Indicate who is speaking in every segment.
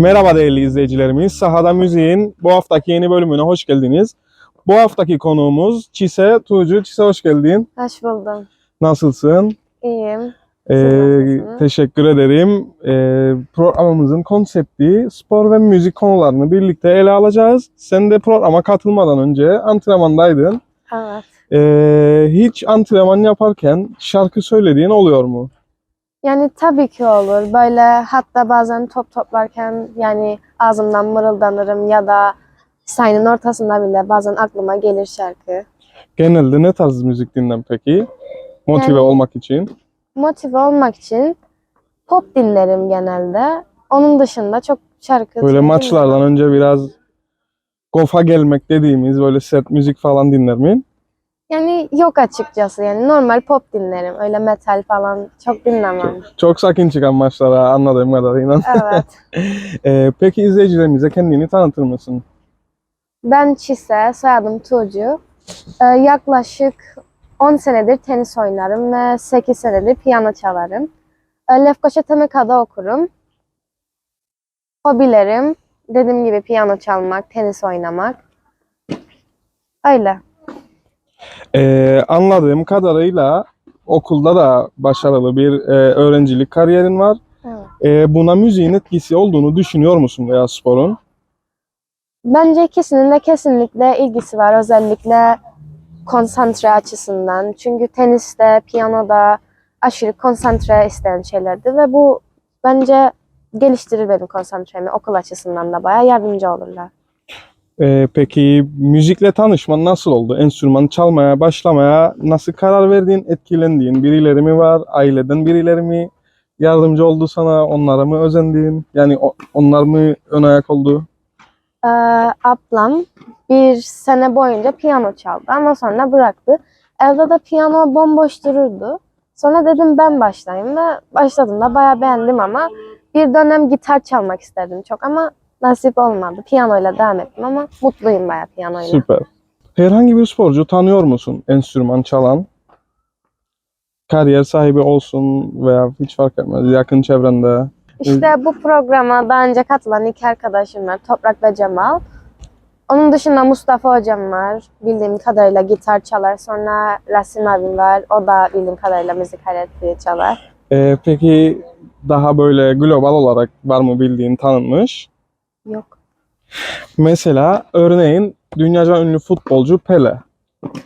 Speaker 1: Merhaba değerli izleyicilerimiz. Sahada Müziğin bu haftaki yeni bölümüne hoş geldiniz. Bu haftaki konuğumuz Çise Tuğcu. Çise hoş geldin.
Speaker 2: Hoş buldum.
Speaker 1: Nasılsın?
Speaker 2: İyiyim.
Speaker 1: Ee, teşekkür ederim. Ee, programımızın konsepti spor ve müzik konularını birlikte ele alacağız. Sen de programa katılmadan önce antrenmandaydın.
Speaker 2: Evet.
Speaker 1: Ee, hiç antrenman yaparken şarkı söylediğin oluyor mu?
Speaker 2: Yani tabii ki olur. Böyle hatta bazen top toplarken yani ağzımdan mırıldanırım ya da sayının ortasında bile bazen aklıma gelir şarkı.
Speaker 1: Genelde ne tarz müzik dinlen peki? Motive
Speaker 2: Yani-
Speaker 1: olmak için.
Speaker 2: Motive olmak için pop dinlerim genelde. Onun dışında çok şarkı
Speaker 1: Böyle maçlardan önce biraz gofa gelmek dediğimiz böyle sert müzik falan dinler miyim?
Speaker 2: Yani yok açıkçası yani normal pop dinlerim. Öyle metal falan çok dinlemem.
Speaker 1: Çok sakin çıkan maçlara anladığım kadarıyla.
Speaker 2: Evet.
Speaker 1: Ee, peki izleyicilerimize kendini tanıtır mısın?
Speaker 2: Ben Çise, soyadım Tuğcu. Ee, yaklaşık 10 senedir tenis oynarım ve 8 senedir piyano çalarım. Ee, Lefkoşa Temeka'da okurum. Hobilerim, dediğim gibi piyano çalmak, tenis oynamak. Öyle.
Speaker 1: Ee, anladığım kadarıyla okulda da başarılı bir e, öğrencilik kariyerin var.
Speaker 2: Evet.
Speaker 1: Ee, buna müziğin etkisi olduğunu düşünüyor musun veya sporun?
Speaker 2: Bence ikisinin de kesinlikle ilgisi var. Özellikle konsantre açısından. Çünkü teniste, piyanoda aşırı konsantre isteyen şeylerdi ve bu bence geliştirir benim konsantremi. Okul açısından da bayağı yardımcı olurlar.
Speaker 1: Ee, peki müzikle tanışman nasıl oldu? Enstrüman çalmaya başlamaya nasıl karar verdin, etkilendiğin birileri mi var? Aileden birileri mi yardımcı oldu sana? Onlara mı özendin? Yani o- onlar mı ön ayak oldu?
Speaker 2: Ee, ablam bir sene boyunca piyano çaldı ama sonra bıraktı. Evde de piyano bomboş dururdu. Sonra dedim ben başlayayım ve başladım da bayağı beğendim ama bir dönem gitar çalmak isterdim çok ama nasip olmadı. Piyanoyla devam ettim ama mutluyum bayağı piyanoyla.
Speaker 1: Süper. Herhangi bir sporcu tanıyor musun enstrüman çalan? Kariyer sahibi olsun veya hiç fark etmez yakın çevrende.
Speaker 2: İşte bu programa daha önce katılan iki arkadaşım var. Toprak ve Cemal. Onun dışında Mustafa hocam var. Bildiğim kadarıyla gitar çalar. Sonra Rasim abim var. O da bildiğim kadarıyla müzik aleti çalar.
Speaker 1: Ee, peki daha böyle global olarak var mı bildiğin tanınmış?
Speaker 2: Yok.
Speaker 1: Mesela örneğin dünyaca ünlü futbolcu Pele.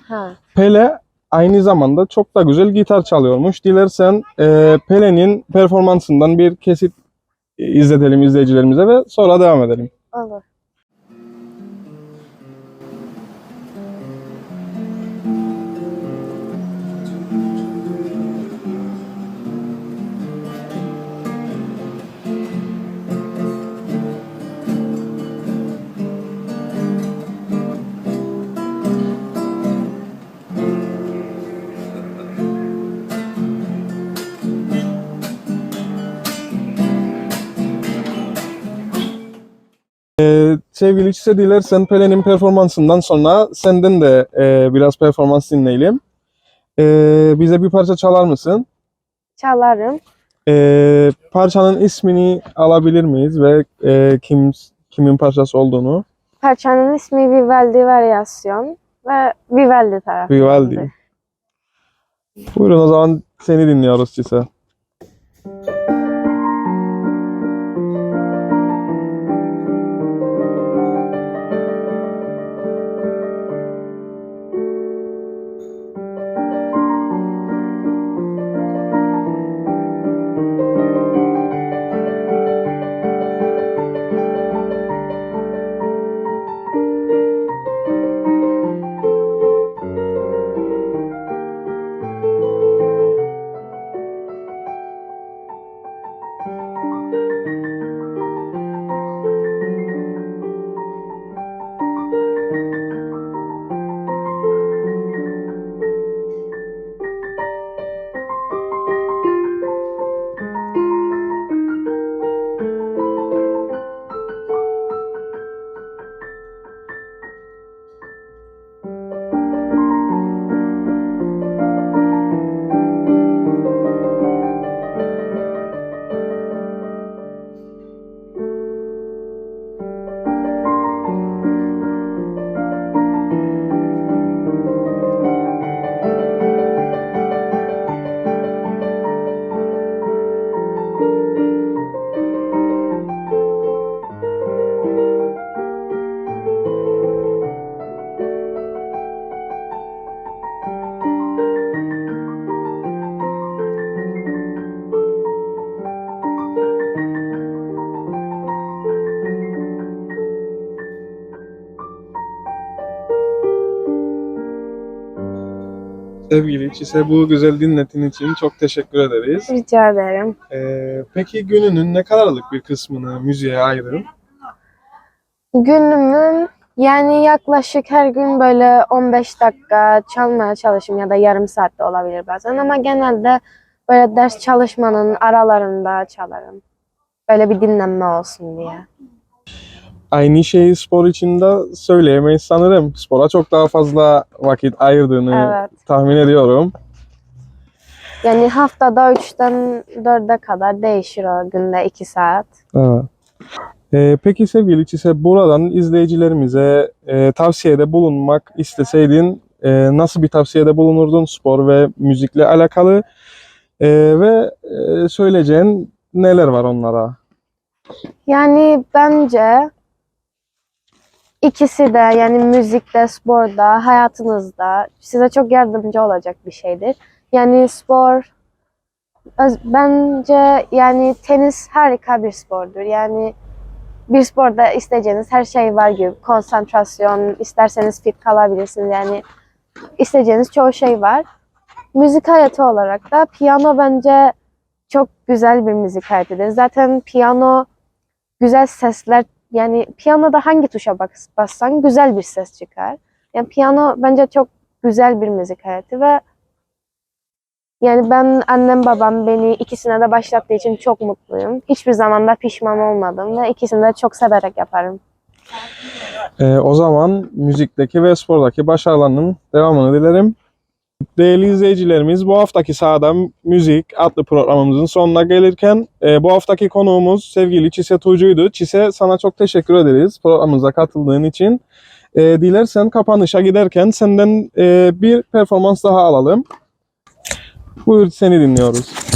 Speaker 2: Ha.
Speaker 1: Pele aynı zamanda çok da güzel gitar çalıyormuş. Dilersen e, Pele'nin performansından bir kesit izletelim izleyicilerimize ve sonra devam edelim.
Speaker 2: Olur.
Speaker 1: Sevgili Çise dilersen Pele'nin performansından sonra senden de e, biraz performans dinleyelim. E, bize bir parça çalar mısın?
Speaker 2: Çalarım.
Speaker 1: E, parçanın ismini alabilir miyiz ve e, kim kimin parçası olduğunu?
Speaker 2: Parçanın ismi Vivaldi Varyasyon ve Vivaldi tarafı.
Speaker 1: Vivaldi. Buyurun o zaman seni dinliyoruz Çise. Sevgili Çise bu güzel dinletin için çok teşekkür ederiz.
Speaker 2: Rica ederim.
Speaker 1: Ee, peki gününün ne kadarlık bir kısmını müziğe ayırın?
Speaker 2: Günümün yani yaklaşık her gün böyle 15 dakika çalmaya çalışım ya da yarım saatte olabilir bazen ama genelde böyle ders çalışmanın aralarında çalarım. Böyle bir dinlenme olsun diye.
Speaker 1: Aynı şeyi spor için de söyleyemeyiz sanırım. Spora çok daha fazla vakit ayırdığını
Speaker 2: Evet.
Speaker 1: tahmin ediyorum.
Speaker 2: Yani haftada 3'ten 4'e kadar değişir o günde 2 saat.
Speaker 1: Evet. Ee, peki sevgili Çise buradan izleyicilerimize e, tavsiyede bulunmak isteseydin e, nasıl bir tavsiyede bulunurdun spor ve müzikle alakalı E, ve e, söyleyeceğin neler var onlara?
Speaker 2: Yani bence ikisi de yani müzikte, sporda, hayatınızda size çok yardımcı olacak bir şeydir. Yani spor bence yani tenis harika bir spordur. Yani bir sporda isteyeceğiniz her şey var gibi. Konsantrasyon, isterseniz fit kalabilirsiniz. Yani isteyeceğiniz çoğu şey var. Müzik hayatı olarak da piyano bence çok güzel bir müzik hayatidir. Zaten piyano güzel sesler yani piyanoda hangi tuşa bas, bassan güzel bir ses çıkar. Yani piyano bence çok güzel bir müzik hayatı ve yani ben annem babam beni ikisine de başlattığı için çok mutluyum. Hiçbir zaman da pişman olmadım ve ikisini de çok severek yaparım.
Speaker 1: E, o zaman müzikteki ve spordaki başarılarının devamını dilerim. Değerli izleyicilerimiz bu haftaki Sahada Müzik adlı programımızın sonuna gelirken e, bu haftaki konuğumuz sevgili Çise Tuğcu'ydu. Çise sana çok teşekkür ederiz programımıza katıldığın için. E, dilersen kapanışa giderken senden e, bir performans daha alalım. Buyur seni dinliyoruz.